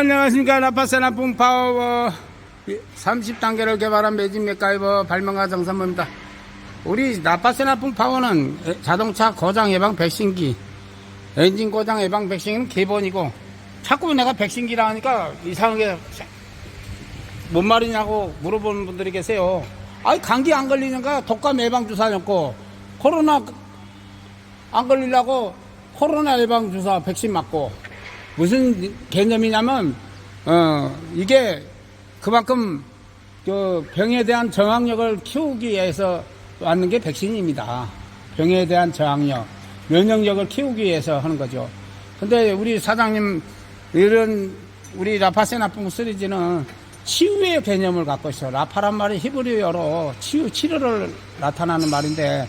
안녕하십니까. 라파세나풍 파워 30단계를 개발한 매진 맥가이버 발명가 정선모입니다. 우리 라파세나풍 파워는 자동차 고장 예방 백신기 엔진 고장 예방 백신은 기본이고 자꾸 내가 백신기라 하니까 이상하게 뭔 말이냐고 물어보는 분들이 계세요. 아니 감기 안 걸리는가? 독감 예방 주사 넣고 코로나 안 걸리려고 코로나 예방 주사 백신 맞고 무슨 개념이냐면 어 이게 그만큼 그 병에 대한 저항력을 키우기 위해서 왔는 게 백신입니다. 병에 대한 저항력, 면역력을 키우기 위해서 하는 거죠. 근데 우리 사장님 이런 우리 라파세나풍 시리즈는 치유의 개념을 갖고 있어. 라파란 말이 히브리어로 치유, 치료를 나타나는 말인데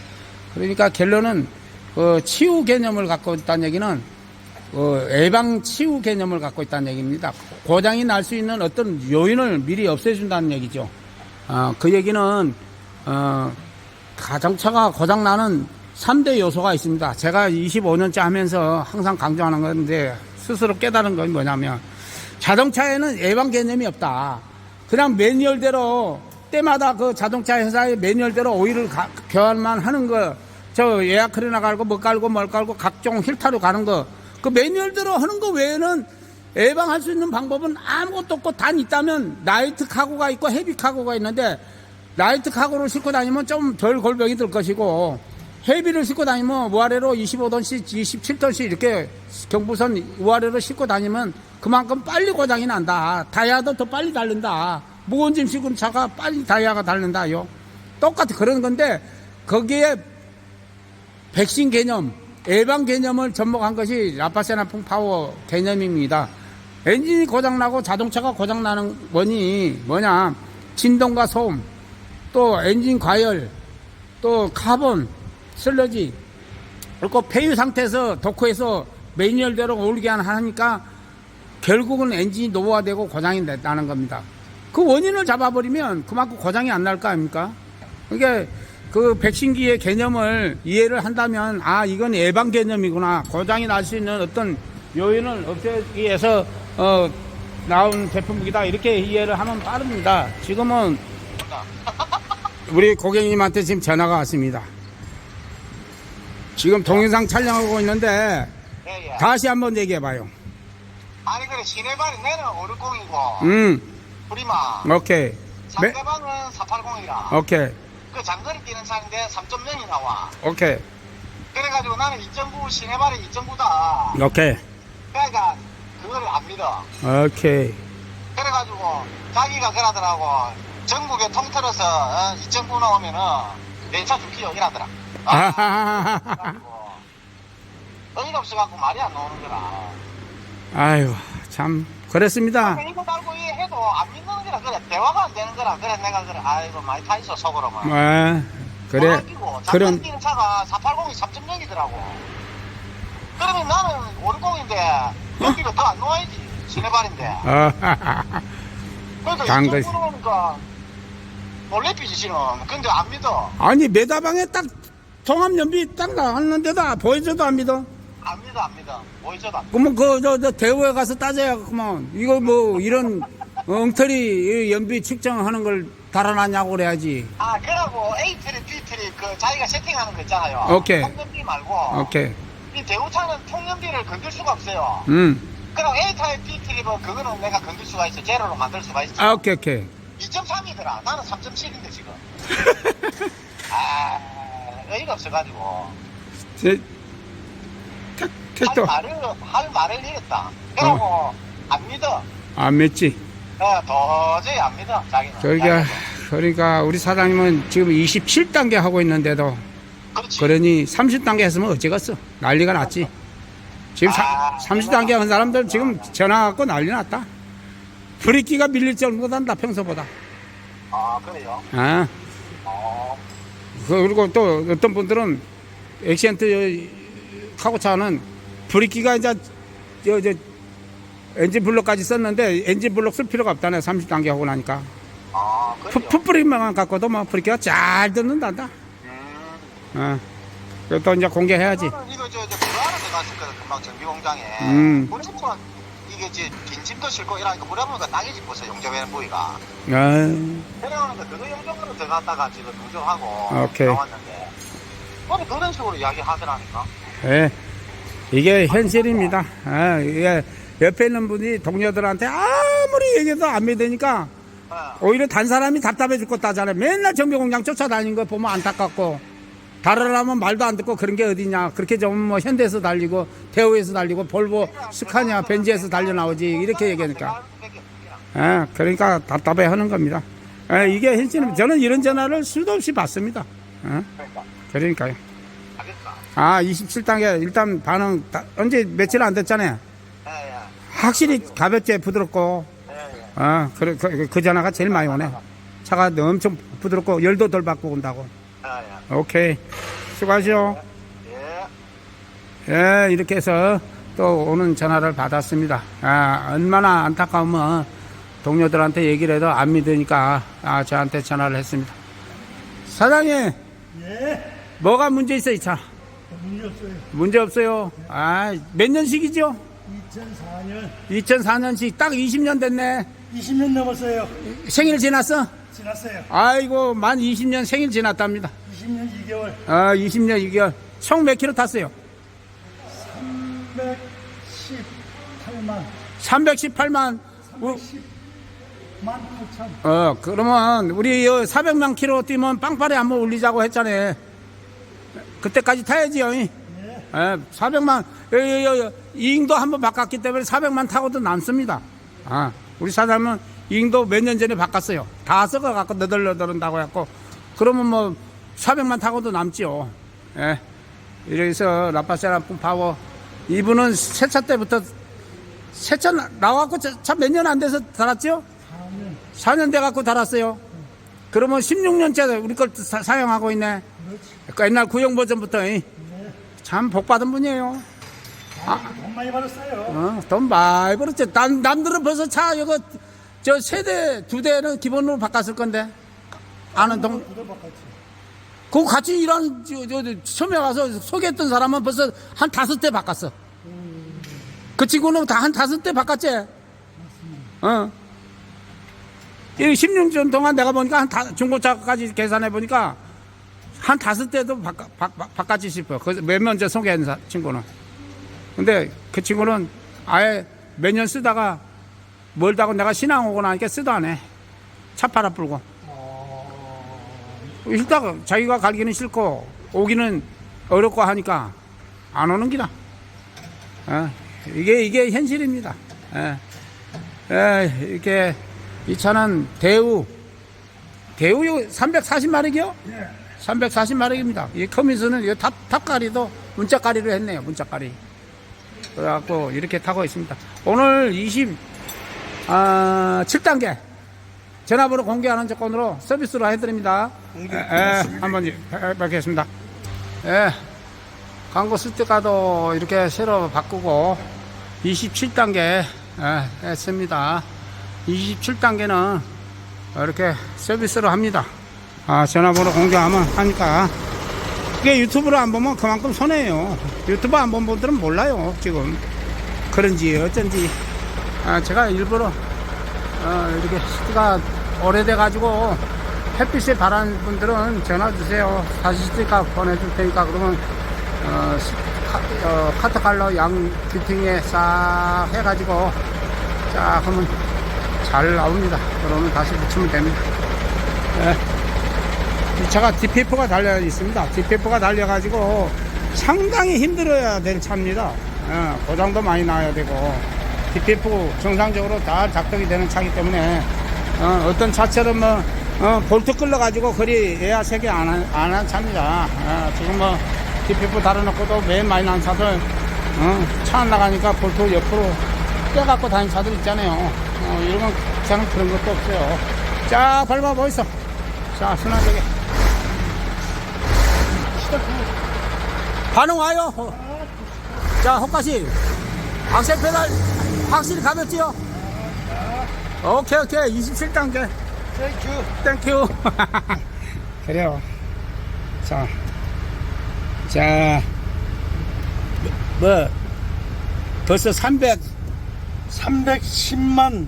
그러니까 결론은 그 치유 개념을 갖고 있다는 얘기는 어, 예방 치유 개념을 갖고 있다는 얘기입니다. 고장이 날 수 있는 어떤 요인을 미리 없애준다는 얘기죠. 어, 그 얘기는 어, 자동차가 고장 나는 3대 요소가 있습니다. 제가 25년째 하면서 항상 강조하는 건데 스스로 깨달은 건 뭐냐면 자동차에는 예방 개념이 없다. 그냥 매뉴얼대로 때마다 그 자동차 회사의 매뉴얼대로 오일을 가- 교환만 하는 거, 저 에어클이나 갈고 뭐 깔고 뭘 깔고 각종 힐타로 가는 거, 그 매뉴얼대로 하는 거 외에는 예방할 수 있는 방법은 아무것도 없고 단 있다면 나이트 카고가 있고 헤비 카고가 있는데 나이트 카고를 싣고 다니면 좀 덜 골병이 들 것이고 헤비를 싣고 다니면 우아래로 25톤씩 27톤씩 이렇게 경부선 우아래로 싣고 다니면 그만큼 빨리 고장이 난다. 다이아도 더 빨리 달린다. 무거운 짐 싣은 차가 빨리 다이아가 달린다요. 똑같이 그런 건데 거기에 백신 개념, 예방 개념을 접목한 것이 라파세나풍 파워 개념입니다. 엔진이 고장나고 자동차가 고장나는 원인이 뭐냐? 진동과 소음, 또 엔진 과열, 또 카본, 슬러지, 그리고 폐유 상태에서 도크에서 매뉴얼대로 오르게 하니까 결국은 엔진이 노후화되고 고장이 나는 겁니다. 그 원인을 잡아버리면 그만큼 고장이 안 날 거 아닙니까? 그러니까 그 백신기의 개념을 이해를 한다면 아 이건 예방 개념이구나 고장이 날 수 있는 어떤 요인을 없애기 위해서 어 나온 제품이다 이렇게 이해를 하면 빠릅니다. 지금은 우리 고객님한테 지금 전화가 왔습니다. 지금 동영상 촬영하고 있는데 예, 예. 다시 한번 얘기해봐요. 아니 그래 시내발이 내는 560이고 음, 프리마 오케이. 네, 상대방은 480이라 오케이, 그 장거리 뛰는 차인데 3.0이 나와. 오케이, 그래가지고 나는 2.9 시내발이 2.9다. 오케이, 그러니까 그거를 안 믿어. 오케이. 그래가지고 자기가 그러더라고. 전국에 통틀어서 어, 2.9 나오면은 내차 줄게 여기라더라. 아하하하. 그래가지고 어이가 없어 갖고 말이 안 나오는 거라 아유, 참, 그랬습니다. 이거 달고 이해해도 안 믿는 거라 그래 대화가 안 되는 거라 그래 내가 그래 아이고 많이 타 있어 속으로만 아, 그래. 그런 뛰는 차가 480이 3.0이더라고 그러면 나는 560인데 여기가 더안 놓아야지 시내발인데 장거리. 2.9니까 놀래피지 지금 근데 안 믿어 아니, 메다방에 딱 종합연비 딱 나왔는데도 보여줘도 안 믿어. 안 믿어 보이저도 안 믿어 그러면 그, 저, 저, 대우에 가서 따져야 그만. 이거 뭐, 이런 엉터리 연비 측정하는 걸 달아놨냐고 그래야지. 아 그러고 A트리 B트리 그 자기가 세팅하는 거 있잖아요 오케이. 통연비 말고 오케이. 이 대우차는 통연비를 건들 수가 없어요 음. 그럼 A타입 B트리 뭐 그거는 내가 건들 수가 있어 제로로 만들 수가 있어 아, 오케이, 오케이. 2.3이더라. 나는 3.7인데 지금. 아, 의의가 없어가지고 저, 택, 할 택도 말을 할 말을 잃었다. 그러고 안 믿어. 안 맺지. 어, 도저히 안 믿어. 자기는. 그러니까. 그러니까 우리 사장님은 지금 27단계 하고 있는데도 그렇지. 그러니 30단계 했으면 어쩌겠어. 난리가 났지. 지금 아, 30단계 한 사람들 지금 전화 갖고 난리 났다. 브레이크가 밀릴 정도단다, 평소보다. 아 그래요. 아, 어, 그- 그리고 또 어떤 분들은 액시언트 카고차는 브레이크가 이제 저, 저, 엔진 블록까지 썼는데 엔진 블록 쓸 필요가 없다네, 30단계 하고 나니까. 아 푸- 그래요. 풋브레이크만 갖고도 뭐 브레이크가 잘 듣는단다. 음. 어. 그또 이제 공개해야지. 저는 이거 저 저 그거 하나 들어갔었거든 금방 전기 공장에. 음. 무조건 이게 이제 긴 짐도 싣고 이러니까 물에 보니까 땅이지 벌써 용접해 부위가. 아, 그래가니까 그거 용접으로 들어갔다가 지금 용접하고 오케이. 나왔는데. 오늘 그런 식으로 이야기하더라니까. 예. 이게 현실입니다. 아, 이게 옆에 있는 분이 동료들한테 아무리 얘기해도 안 믿으니까 예. 오히려 단 사람이 답답해 죽겠다 하잖아요. 맨날 정비공장 쫓아다니는 거 보면 안타깝고 다르라면 말도 안 듣고 그런 게 어디냐. 그렇게 좀 뭐 현대에서 달리고 대우에서 달리고 볼보 스카니아 벤지에서 달려 나오지 이렇게 얘기하니까. 예, 그러니까 답답해 하는 겁니다. 예, 이게 현실은 저는 이런 전화를 수도 없이 받습니다. 예, 그러니까. 그러니까요. 아, 27단계 일단 반응 다- 언제 며칠 안 됐잖아요. 예, 예. 확실히 가볍게 부드럽고 예, 예. 아, 그, 그, 그 전화가 제일 많이 오네. 차가 엄청 부드럽고 열도 덜 받고 온다고. 예. 오케이. 수고하시오. 예. 예, 이렇게 해서 또 오는 전화를 받았습니다. 아, 얼마나 안타까우면 동료들한테 얘기를 해도 안 믿으니까 아, 저한테 전화를 했습니다. 사장님, 예, 뭐가 문제 있어, 이 차? 문제 없어요. 문제 없어요. 아, 몇 년식이죠? 2004년 2004년식 딱 20년 됐네. 20년 넘었어요. 생일 지났어? 지났어요. 아이고, 만 20년 생일 지났답니다. 20년 2개월 아, 20년 2개월. 총 몇 킬로 탔어요? 118만 318만. 우- 10 만 8천. 어, 그러면 우리 400만 킬로 뛰면 빵빠레 한번 올리자고 했잖아요. 그때까지 타야지요. 예, 예, 400만, 여, 여, 여, 이잉도 한번 바꿨기 때문에 400만 타고도 남습니다. 아, 우리 사장님은 이잉도 몇 년 전에 바꿨어요. 다 썩어 갖고 너덜너덜한다고 했고, 그러면 뭐 400만 타고도 남지요. 예. 이래서 라파세라 파워. 이분은 세차 때부터 세차 나- 나와갖고 차 몇 년 안 돼서 달았죠? 4년. 4년 돼갖고 달았어요. 그러면 16년째 우리 걸 사, 사용하고 있네. 그러니까 옛날 구형 버전부터 이. 네. 참 복받은 분이에요. 돈 많이 벌었어요. 어, 돈 많이 벌었지. 남, 남들은 벌써 차, 이거, 저 세대, 두 대는 기본으로 바꿨을 건데. 아는 동, 바꿨지. 그거 같이 일하는, 저, 저, 저, 처음에 가서 소개했던 사람은 벌써 한 다섯 대 바꿨어. 그 친구는 다 한 다섯 대 바꿨지? 어. 이 10년 전 동안 내가 보니까 한 다, 중고차까지 계산해 보니까 한 다섯 대도 바꿔, 바, 바, 바꿨지 싶어요. 그 몇몇 전 소개한 사- 친구는. 근데 그 친구는 아예 몇 년 쓰다가 멀다고 내가 신앙 오고 나니까 쓰도 안 해. 차 팔아 불고. 일단 자기가 갈기는 싫고 오기는 어렵고 하니까 안 오는 기다. 어, 이게 이게 현실입니다. 예. 예, 이렇게 이 차는 대우 대우 340마력이요? 340마력입니다. 이 커미스는 이 탑, 탑가리도 문짝가리로 했네요. 문짝가리. 그래갖고 이렇게 타고 있습니다. 오늘 20, 아, 7단계 전화번호 공개하는 조건으로 서비스로 해드립니다. 예, 예, 한번 해- 뵙겠습니다. 예, 광고 쓸 때가도 이렇게 새로 바꾸고 27단계 예, 했습니다. 27단계는 이렇게 서비스로 합니다. 아, 전화번호 공개하면 하니까 그게 유튜브로 안 보면 그만큼 손해예요. 유튜브 안 본 분들은 몰라요. 지금 그런지 어쩐지 아, 제가 일부러 어, 이렇게 시트가 오래돼 가지고 햇빛에 바란 분들은 전화 주세요. 다시 스티커 보내줄 테니까 그러면 어, 스- 카, 어, 카트 칼러 양 뷰팅에 싹 해가지고 자 그러면 잘 나옵니다. 그러면 다시 붙이면 됩니다. 예. 이 차가 DPF가 달려 있습니다. DPF가 달려가지고 상당히 힘들어야 될 차입니다. 예, 고장도 많이 나야 되고 DPF 정상적으로 다 작동이 되는 차이기 때문에 어, 떤 차처럼 뭐 어, 볼트 끌러가지고 그리 에어 세개 안한 안 한 차입니다. 어, 지금 뭐 DPF 달아놓고도 매일 많이 난 차들 어, 차안 나가니까 볼트 옆으로 떼갖고 다니는 차들 있잖아요. 어, 이런 건 차는 그런 것도 없어요. 자, 밟아 보이소. 자, 순환되게. 반응 와요. 어. 자, 헛가시. 악셀 페달 확실히 가볍지요? 오케이, 오케이. 27단계. 땡큐. 땡큐. 그래요. 자, 자, 뭐, 벌써 300, 310만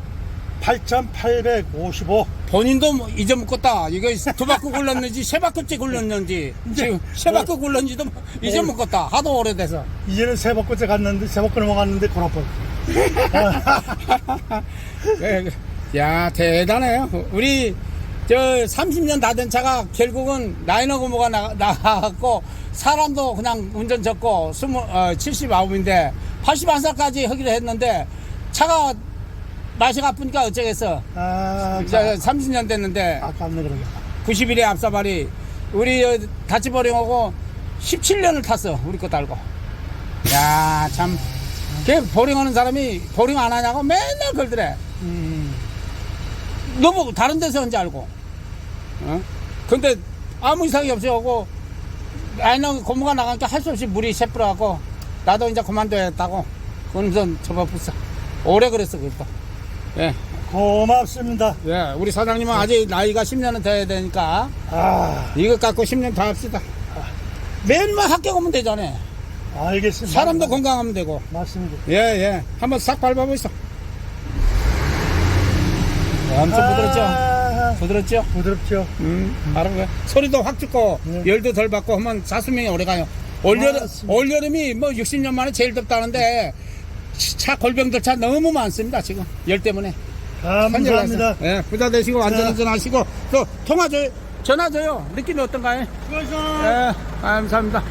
8,855. 본인도 뭐 잊어먹었다. 이거 두 바퀴 굴렀는지 세 바퀴째 굴렀는지 지금 세 바퀴 굴렀는지도 잊어먹었다. 하도 오래돼서. 이제는 세 바퀴째 갔는데, 세 바퀴 넘어갔는데, 골아fall. 예, 야 대단해요. 우리 저 30년 다 된 차가 결국은 라이너 고모가 나, 나갔고 사람도 그냥 운전 적고 스무 어, 79인데 81살까지 하기로 했는데 차가 맛이 가쁘니까 어쩌겠어. 아, 이제 자, 30년 됐는데 아깝네, 그러게. 90일에 앞사발이 우리 다치버링하고 17년을 탔어 우리 거 달고. 야 참. 걔 보링하는 사람이 보링 안 하냐고 맨날 걸더래. 음, 너무 다른 데서 한지 알고. 어? 근데 아무 이상이 없어하고 라이너 고무가 나가니까 할 수 없이 물이 새뿌려갖고 나도 이제 그만둬야겠다고. 그러면서 접어붙어. 오래 그랬어 그것도 예, 고맙습니다. 예, 우리 사장님은 아직 나이가 10년은 돼야 되니까 아, 이거 갖고 10년 더 합시다. 맨날 학교 가면 되잖아. 알겠습니다. 사람도 건강하면 되고. 맞습니다. 예, 예. 한번 싹 밟아보시죠. 엄청 부드럽죠? 아, 부드럽죠? 부드럽죠. 음, 바로 그 소리도 확 죽고, 네. 열도 덜 받고 하면 사수명이 오래 가요. 올여름, 맞습니다. 올여름이 뭐 60년 만에 제일 덥다는데, 차 골병들 차 너무 많습니다, 지금. 열 때문에. 감사합니다. 예, 부자 되시고, 안전운전 하시고, 또 통화 줘요. 전화 줘요. 느낌이 어떤가요? 수고하셨습니다. 네, 감사합니다.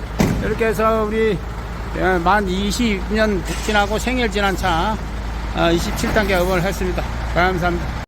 이렇게 해서 우리 예, 만 20년 지나고 생일 지난 차 27단계 업을 했습니다. 감사합니다.